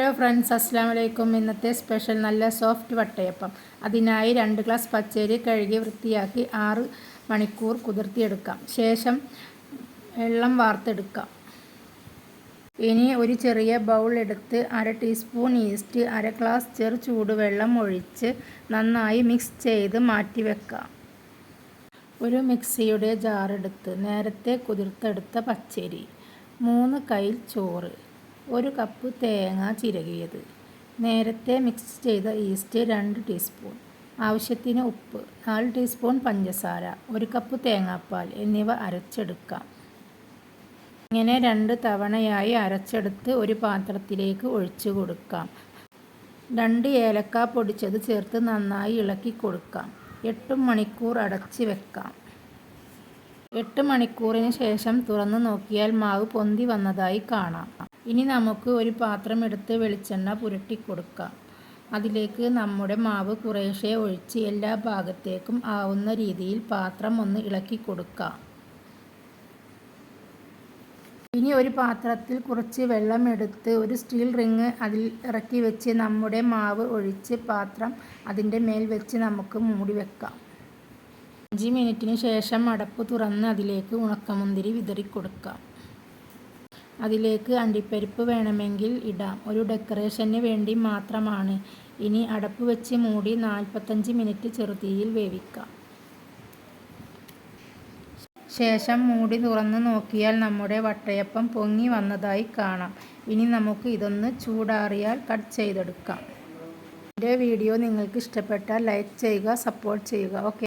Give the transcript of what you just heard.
Hello friends അസ്സാം വലൈക്കും ഇന്നത്തെ സ്പെഷ്യൽ നല്ല സോഫ്റ്റ് വട്ടയപ്പം. അതിനായി രണ്ട് ഗ്ലാസ് പച്ചരി കഴുകി വൃത്തിയാക്കി ആറ് മണിക്കൂർ കുതിർത്തിയെടുക്കാം. ശേഷം വെള്ളം വാർത്തെടുക്കാം. ഇനി ഒരു ചെറിയ ബൗൾ എടുത്ത് അര ടീസ്പൂൺ ഈസ്റ്റ് അര ഗ്ലാസ് ചെറു ചൂടുവെള്ളം ഒഴിച്ച് നന്നായി മിക്സ് ചെയ്ത് മാറ്റി വെക്കാം. ഒരു മിക്സിയുടെ ജാറെടുത്ത് നേരത്തെ കുതിർത്തെടുത്ത പച്ചരി. മൂന്ന് കൈ ചോറ്. ഒരു കപ്പ് തേങ്ങ ചിരകിയത്. നേരത്തെ മിക്സ് ചെയ്ത ഈസ്റ്റ് രണ്ട് ടീസ്പൂൺ ആവശ്യത്തിന് ഉപ്പ് നാല് ടീസ്പൂൺ പഞ്ചസാര ഒരു കപ്പ് തേങ്ങാപ്പാൽ എന്നിവ അരച്ചെടുക്കാം. ഇങ്ങനെ രണ്ട് തവണയായി അരച്ചെടുത്ത് ഒരു പാത്രത്തിലേക്ക് ഒഴിച്ചു കൊടുക്കാം. രണ്ട് ഏലക്ക പൊടിച്ചത് ചേർത്ത് നന്നായി ഇളക്കി കൊടുക്കാം. എട്ട് മണിക്കൂർ അടച്ച് വെക്കാം. എട്ട് മണിക്കൂറിന് ശേഷം തുറന്നു നോക്കിയാൽ മാവ് പൊന്തി വന്നതായി കാണാം. ഇനി നമുക്ക് ഒരു പാത്രം എടുത്ത് വെളിച്ചെണ്ണ പുരട്ടി കൊടുക്കാം. അതിലേക്ക് നമ്മുടെ മാവ് കുറേശ്ശെ ഒഴിച്ച് എല്ലാ ഭാഗത്തേക്കും ആവുന്ന രീതിയിൽ പാത്രം ഒന്ന് ഇളക്കി കൊടുക്കാം. ഇനി ഒരു പാത്രത്തിൽ കുറച്ച് വെള്ളം എടുത്ത് ഒരു സ്റ്റീൽ റിങ് അതിൽ ഇറക്കി വെച്ച് നമ്മുടെ മാവ് ഒഴിച്ച് പാത്രം അതിന്റെ മേൽ വെച്ച് നമുക്ക് മൂടി വെക്കാം. അഞ്ച് മിനിറ്റിന് ശേഷം അടപ്പ് തുറന്ന് അതിലേക്ക് ഉണക്കമുന്തിരി വിതറി കൊടുക്കാം അതിലേക്ക് അണ്ടിപ്പരിപ്പ് വേണമെങ്കിൽ ഇടാം. ഒരു ഡെക്കറേഷന് വേണ്ടി മാത്രമാണ്. ഇനി അടപ്പ് വെച്ച് മൂടി നാൽപ്പത്തഞ്ച് മിനിറ്റ് ചെറുതീയിൽ വേവിക്കാം. ശേഷം മൂടി തുറന്ന് നോക്കിയാൽ നമ്മുടെ വട്ടയപ്പം പൊങ്ങി വന്നതായി കാണാം. ഇനി നമുക്ക് ഇതൊന്ന് ചൂടാറിയാൽ കട്ട് ചെയ്തെടുക്കാം. എന്റെ വീഡിയോ നിങ്ങൾക്ക് ഇഷ്ടപ്പെട്ടാൽ ലൈക്ക് ചെയ്യുക സപ്പോർട്ട് ചെയ്യുക. ഓക്കെ.